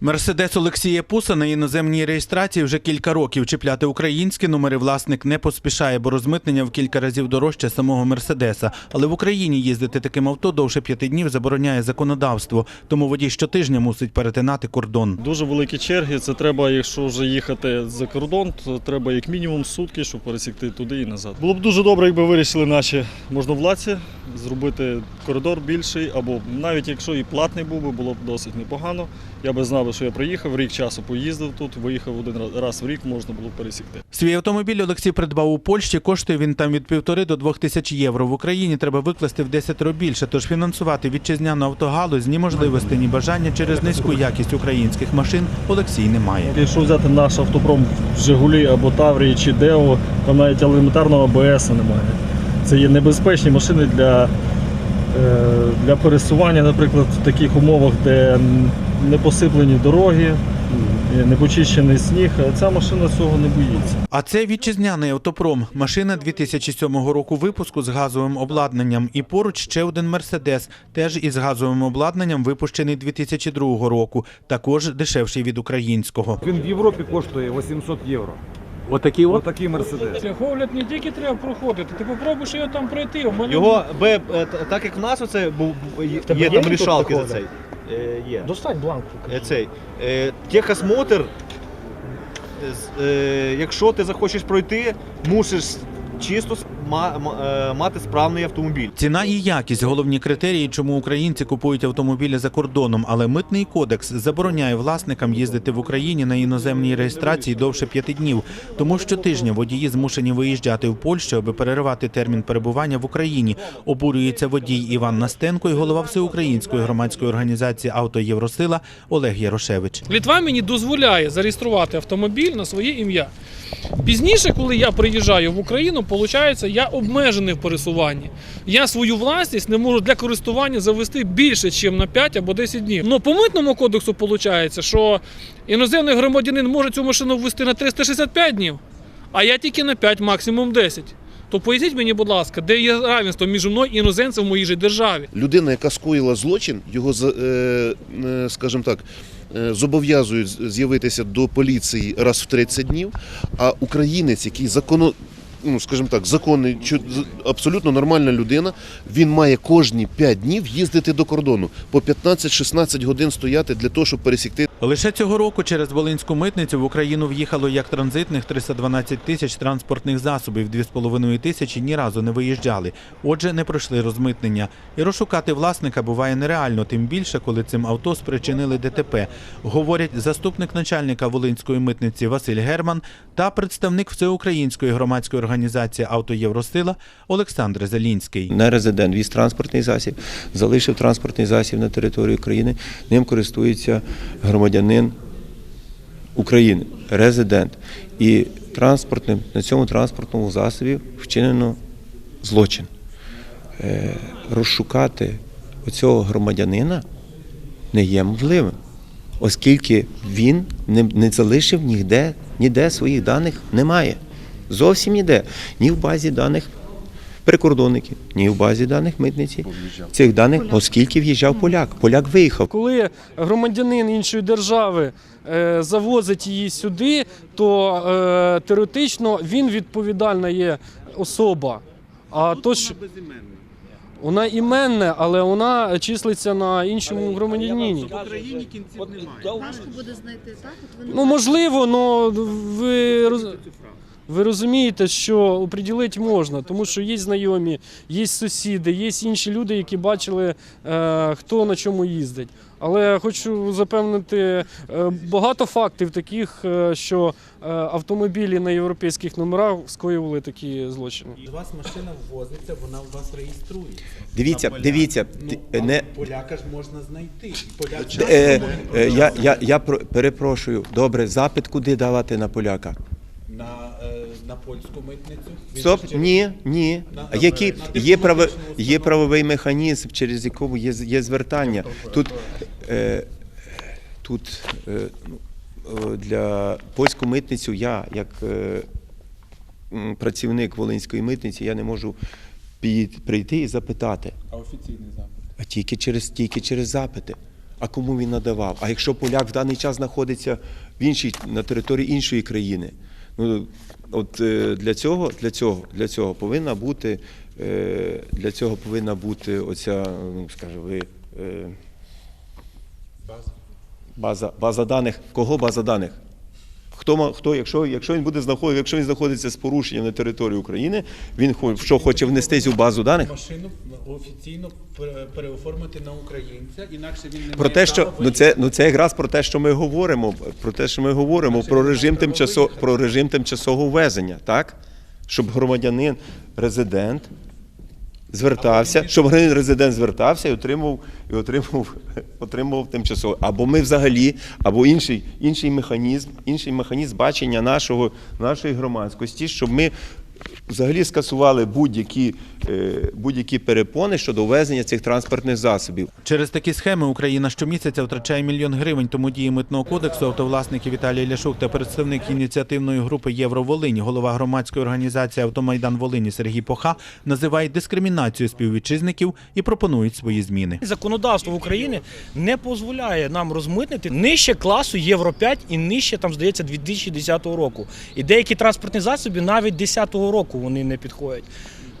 Мерседес Олексія Пуса на іноземній реєстрації вже кілька років. Чіпляти українські номери власник не поспішає, бо розмитнення в кілька разів дорожче самого Мерседеса. Але в Україні їздити таким авто довше п'яти днів забороняє законодавство. Тому водій щотижня мусить перетинати кордон. Дуже великі черги. Це треба, якщо вже їхати за кордон, то треба як мінімум сутки, щоб пересікти туди і назад. Було б дуже добре, якби вирішили наші можновладці зробити коридор більший, або навіть якщо і платний був би, було б досить непогано. Я би знав, що я приїхав, рік часу поїздив тут, виїхав один раз- в рік, можна було пересікти. Свій автомобіль Олексій придбав у Польщі. Коштує він там від півтори до двох тисяч євро. В Україні треба викласти в 10 більше. Тож фінансувати вітчизняну автогалузь ні можливості, ні бажання через низьку якість українських машин Олексій не має. Якщо взяти наш автопром в Жигулі або Таврії чи Део, там навіть елементарного АБС немає. Це є небезпечні машини для, для пересування, наприклад, в таких умовах, де не посиплені дороги, не почищений сніг. Ця машина цього не боїться. А це вітчизняний автопром. Машина 2007 року випуску з газовим обладнанням. І поруч ще один Мерседес, теж із газовим обладнанням, випущений 2002 року, також дешевший від українського. Він в Європі коштує 800 євро. Отакий Отакий мерседес. Це Огляд не тільки треба проходити, ти попробуєш його там пройти. У мене Його би, е, т- так як в нас оце був є, тебе є є там тут рішалки за такого, цей. Е, є. достань бланк. Е, Цей. Е, техосмотр, е, з- е, якщо ти захочеш пройти, мусиш чисто с- мати справний автомобіль. Ціна і якість головні критерії, чому українці купують автомобілі за кордоном. Але митний кодекс забороняє власникам їздити в Україні на іноземній реєстрації довше п'яти днів. Тому щотижня водії змушені виїжджати в Польщу, аби переривати термін перебування в Україні. Обурюється водій Іван Настенко і голова всеукраїнської громадської організації Авто Євросила Олег Ярошевич. Літва мені дозволяє зареєструвати автомобіль на своє ім'я. Пізніше, коли я приїжджаю в Україну, виходить, я обмежений в пересуванні. Я свою власність не можу для користування завести більше, ніж на 5 або 10 днів. Ну, по митному кодексу виходить, що іноземний громадянин може цю машину ввести на 365 днів, а я тільки на 5, максимум 10. То поясніть мені, будь ласка, де є равенство між мною і іноземцем в моїй же державі? людина, яка скоїла злочин, його е, е, скажімо так. е, Зобов'язують з'явитися до поліції раз в 30 днів, а українець, який законо, ну скажімо так, законний, абсолютно нормальна людина, він має кожні 5 днів їздити до кордону по 15-16 годин стояти для того, щоб пересікти Лише цього року через Волинську митницю в Україну в'їхало як транзитних 312 тисяч транспортних засобів, 2,5 тисячі ні разу не виїжджали. Отже, не пройшли розмитнення. І розшукати власника буває нереально, тим більше, коли цим авто спричинили ДТП. Говорять заступник начальника Волинської митниці Василь Герман та представник всеукраїнської громадської організації Авто Євросила Олександр Зелінський. не резидент віз транспортний засіб, залишив транспортний засіб на території України, ним користується громадянин України, резидент. І транспортним на цьому транспортному засобі вчинено злочин. Е, Розшукати оцього громадянина не є можливим, оскільки він не залишив ніде, ніде своїх даних немає. Зовсім ніде. Ні в базі даних прикордонників, ні в базі даних митниці цих даних, оскільки в'їжджав поляк. Поляк виїхав. Коли громадянин іншої держави е, завозить її сюди, то е, теоретично він відповідальна є особа. А то ж вона іменна, але вона числиться на іншому громадянині. Важко буде знайти, так? Ну можливо, але ви ви розумієте, що оприділити можна, тому що є знайомі, є сусіди, є інші люди, які бачили, е, хто на чому їздить. Але хочу запевнити, е, багато фактів таких, е, що автомобілі на європейських номерах скоювали такі злочини. У вас машина ввозиться, вона у вас реєструється. Дивіться, дивіться, ти- не поляка ж можна знайти. Поляк е, е, я, я, я про- перепрошую. Добре, запит куди давати на поляка? На, е, на польську митницю. Стоп, через- ні, ні. На- які на є право, є правовий механізм, через якому є, є звертання. Тут, е, тут е, ну, е, для польську митницю я, як е, працівник Волинської митниці, я не можу під- прийти і запитати. А офіційний запит. А тільки через, тільки через запити. а кому він надавав. А якщо поляк в даний час знаходиться в іншій на території іншої країни, ну от е, для цього, для цього, для цього повинна бути е, для цього повинна бути оця, ну скажу ви. Е, база, база даних. Кого база даних? Хто, хто якщо, якщо він буде знаходити, якщо він знаходиться з порушенням на території України, він що хоче внести цю базу даних? Машину офіційно переоформити на українця, інакше він не Про те, що ну це ну це якраз про те, що ми говоримо, про те, що ми говоримо про режим тимчасо, про режим тимчасового ввезення, так? Щоб громадянин, резидент звертався, щоб громадянин резидент звертався і отримав і отримав, отримав тимчасово. Або ми взагалі, або інший, інший механізм, інший механізм бачення нашого, нашої громадськості, щоб ми взагалі скасували будь-які, е, будь-які перепони щодо ввезення цих транспортних засобів. Через такі схеми Україна щомісяця втрачає мільйон гривень. Тому дії митного кодексу автовласники Віталій Ляшук та представник ініціативної групи Євроволинь, голова громадської організації Автомайдан Волині Сергій Поха називають дискримінацією співвітчизників і пропонують свої зміни. Законодавство України не дозволяє нам розмитнити нижче класу Євро 5 і нижче, там, здається, 2010 року. І деякі транспортні засоби навіть 2010 року вони не підходять.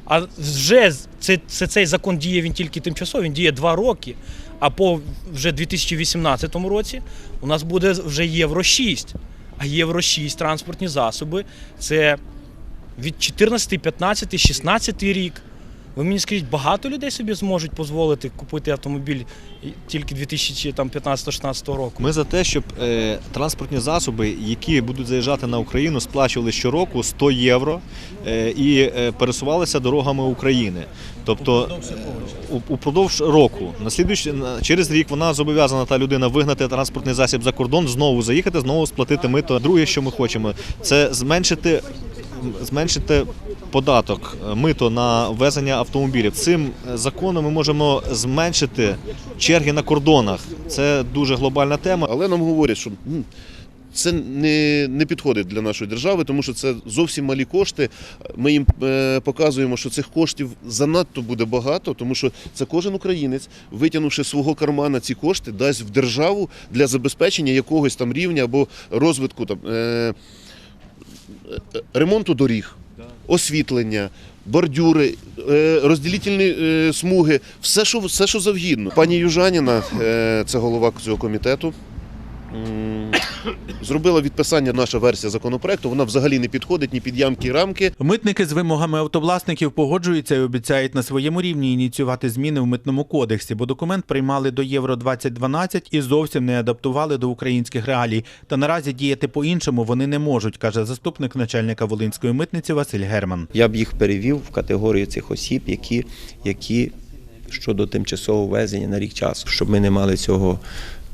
А вже це, це, цей закон діє він тільки тимчасово, він діє два роки. А по вже 2018 році у нас буде вже Євро 6. А Євро 6 транспортні засоби це від 14, 15, 16 рік. Ви мені скажіть, багато людей собі зможуть дозволити купити автомобіль тільки 2015-16 року. Ми за те, щоб е, транспортні засоби, які будуть заїжджати на Україну, сплачували щороку 100 євро е, і е, пересувалися дорогами України. Тобто упродовж року, на слідуючий- на- через рік вона зобов'язана та людина вигнати транспортний засіб за кордон, знову заїхати, знову сплатити мито. Друге, що ми хочемо, це зменшити зменшити податок е, мито на ввезення автомобілів. Цим е, законом ми можемо зменшити черги на кордонах. Це дуже глобальна тема. Але нам говорять, що це не, не підходить для нашої держави, тому що це зовсім малі кошти. Ми їм е, показуємо, що цих коштів занадто буде багато, тому що це кожен українець, витягнувши з свого кармана ці кошти, дасть в державу для забезпечення якогось там рівня або розвитку там, е, ремонту доріг, освітлення. Бордюри, розділітельні розділительні е, смуги, все що, все, що завгідно. Пані Южаніна, е, це голова цього комітету, зробила відписання наша версія законопроекту. Вона взагалі не підходить ні під ямки рамки. Митники з вимогами автовласників погоджуються і обіцяють на своєму рівні ініціювати зміни в митному кодексі, бо документ приймали до Євро 2012 і зовсім не адаптували до українських реалій. Та наразі діяти по-іншому вони не можуть, каже заступник начальника Волинської митниці Василь Герман. Я б їх перевів в категорію цих осіб, які, які щодо тимчасового ввезення на рік часу, щоб ми не мали цього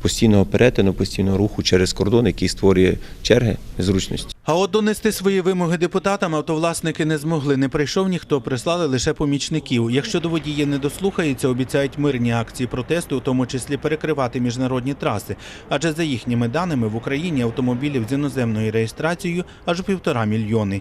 постійного перетину, постійного руху через кордон, який створює черги незручності. А от донести свої вимоги депутатам автовласники не змогли. Не прийшов ніхто, прислали лише помічників. Якщо до водії не дослухаються, обіцяють мирні акції протесту, у тому числі перекривати міжнародні траси. Адже за їхніми даними в Україні автомобілів з іноземною реєстрацією аж півтора мільйони.